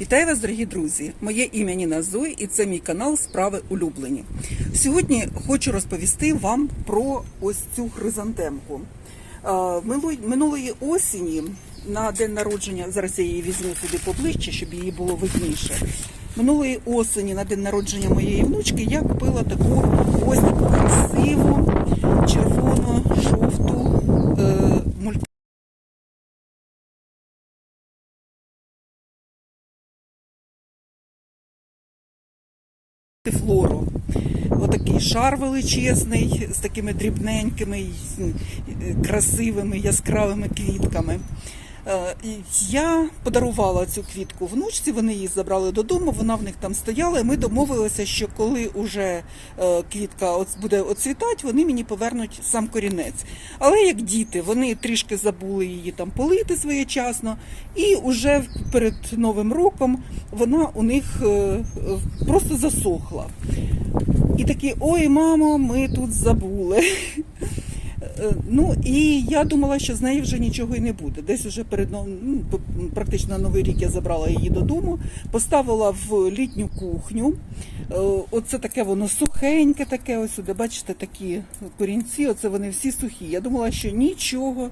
Вітаю вас, дорогі друзі! Моє ім'я Ніна Зой і це мій канал Справи улюблені. Сьогодні хочу розповісти вам про ось цю хризантемку. Е, минулої- осені на день народження, зараз я її візьму сюди поближче, щоб її було видніше. Минулої осені на день народження моєї внучки я купила таку ось красиву флору. Отакий шар величезний з такими дрібненькими, е, красивими, яскравими квітками. Е, Я подарувала цю квітку внучці, вони її забрали додому, вона в них там стояла. Ми домовилися, що коли уже е, квітка буде оцвітати, вони мені повернуть сам корінець. Але як діти, вони трішки забули її там полити своєчасно, і уже перед Новим роком вона у них е, просто засохла. І такі, ой, мамо, ми тут забули. Е, Ну і я думала, що з неї вже нічого і не буде. Десь уже перед ну, практично новий рік я забрала її додому, поставила в літню кухню. Е, Оце таке воно сухеньке, таке ось сюди. Бачите, такі корінці. Оце вони всі сухі. Я думала, що нічого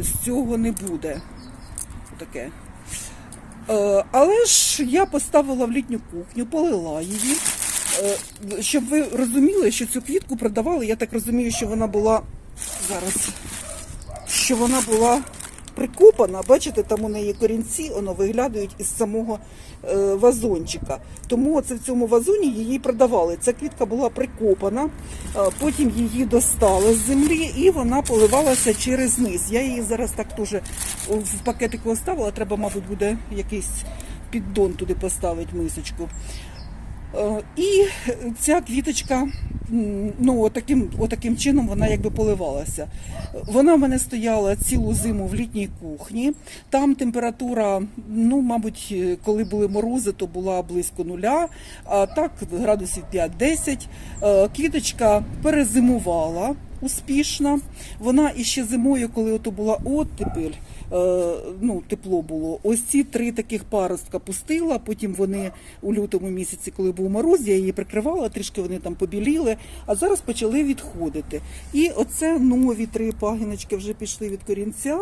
з цього не буде. Таке. Е, Але ж я поставила в літню кухню, полила її. Щоб ви розуміли, що цю квітку продавали, я так розумію, що вона була зараз, що вона була прикопана. Бачите, там у неї корінці воно виглядають із самого е, вазончика. Тому оце в цьому вазоні її продавали. Ця квітка була прикопана, е, потім її достали з землі і вона поливалася через низ. Я її зараз так теж в пакетику оставила. Треба, мабуть, буде якийсь піддон туди поставити мисочку. Е, І ця квіточка, ну, отаким, отаким чином вона якби поливалася. Вона в мене стояла цілу зиму в літній кухні. Там температура, ну, мабуть, е, коли були морози, то була близько нуля, а так градусів 5-10. Е, Квіточка перезимувала успішно. Вона іще зимою, коли ото була оттепель, ну, тепло було. Ось ці три таких паростка пустила. Потім вони у лютому місяці, коли був мороз, я її прикривала, трішки вони там побіліли, а зараз почали відходити. І оце нові три пагіночки вже пішли від корінця.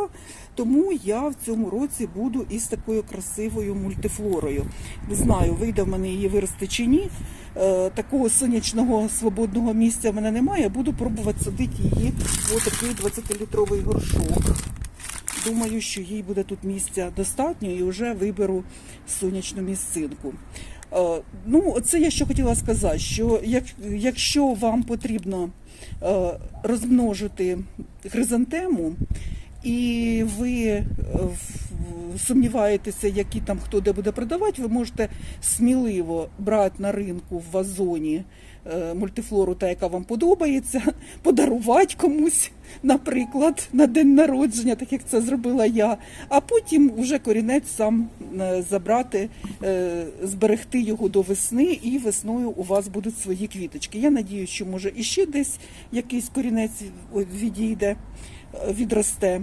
Тому я в цьому році буду із такою красивою мультифлорою. Не знаю, вийде в мене її вирости чи ні. Е, Такого сонячного свободного місця в мене немає. Буду пробувати садити її в такий 20-літровий горшок. Думаю, що їй буде тут місця достатньо і вже виберу сонячну місцинку. Е, Ну, оце я що хотіла сказати, що як, якщо вам потрібно е, розмножити хризантему, і ви е, сумніваєтеся, які там хто де буде продавати, ви можете сміливо брати на ринку в вазоні е, мультифлору, та яка вам подобається, подарувати комусь, наприклад, на день народження, так як це зробила я, а потім вже корінець сам е, забрати, е, зберегти його до весни, і весною у вас будуть свої квіточки. Я надію, що може іще десь якийсь корінець відійде, відросте.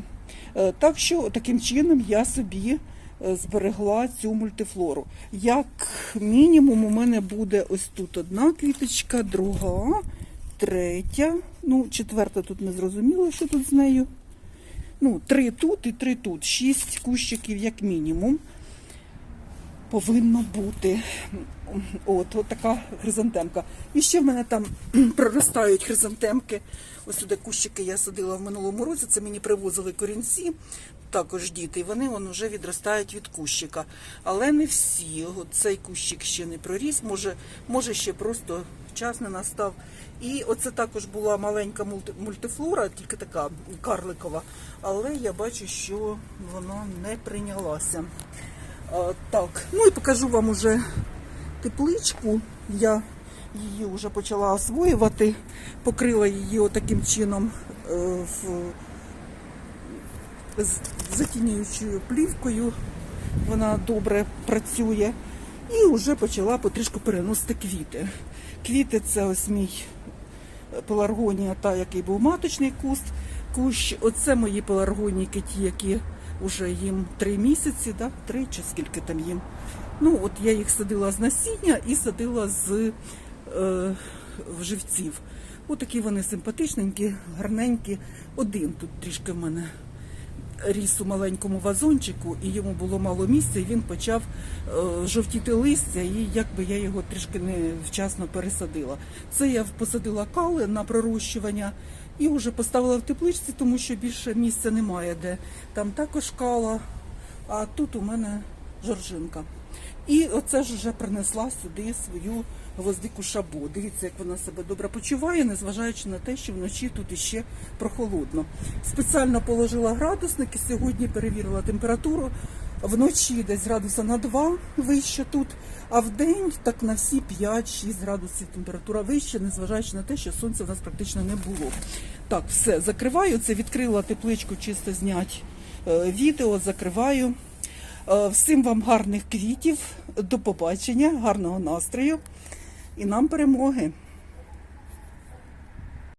Е, Так що таким чином я собі е, зберегла цю мультифлору. Як мінімум, у мене буде ось тут одна квіточка, друга, третя. Ну, четверта тут не зрозуміло, що тут з нею. Ну, три тут і три тут. Шість кущиків, як мінімум. Повинно бути. От, от така хризантемка. І ще в мене там проростають хризантемки. Ось сюди кущики я садила в минулому році. Це мені привозили корінці, також діти. І вони вон, вже відростають від кущика. Але не всі. От цей кущик ще не проріс, може, може ще просто час не настав. І оце також була маленька мульти- мультифлора, тільки така карликова. Але я бачу, що вона не прийнялася. А, так, ну і покажу вам уже тепличку. Я її вже почала освоювати, покрила її отаким чином е, в, з затінюючою плівкою. Вона добре працює. І вже почала потрішку переносити квіти. Квіти це ось мій пеларгонія, та який був маточний куст. Кущ, оце мої пеларгоніки, ті, які Уже їм три місяці, да? три чи скільки там їм. Ну, от я їх садила з насіння і садила з е, вживців. Отакі вони симпатичненькі, гарненькі. Один тут трішки в мене ріс у маленькому вазончику, і йому було мало місця, і він почав е, жовтіти листя, і якби я його трішки невчасно пересадила. Це я посадила кали на пророщування і вже поставила в тепличці, тому що більше місця немає, де там також кала, а тут у мене жоржинка. І оце ж вже принесла сюди свою гвоздику шабо. Дивіться, як вона себе добре почуває, незважаючи на те, що вночі тут іще прохолодно. Спеціально положила градусник і сьогодні перевірила температуру. Вночі десь градуса на 2 вище тут, а в день так на всі 5-6 градусів температура вища, незважаючи на те, що сонця в нас практично не було. Так, все, закриваю. Це відкрила тепличку, чисто знять е, відео, закриваю. Е, Всім вам гарних квітів, до побачення, гарного настрою і нам перемоги.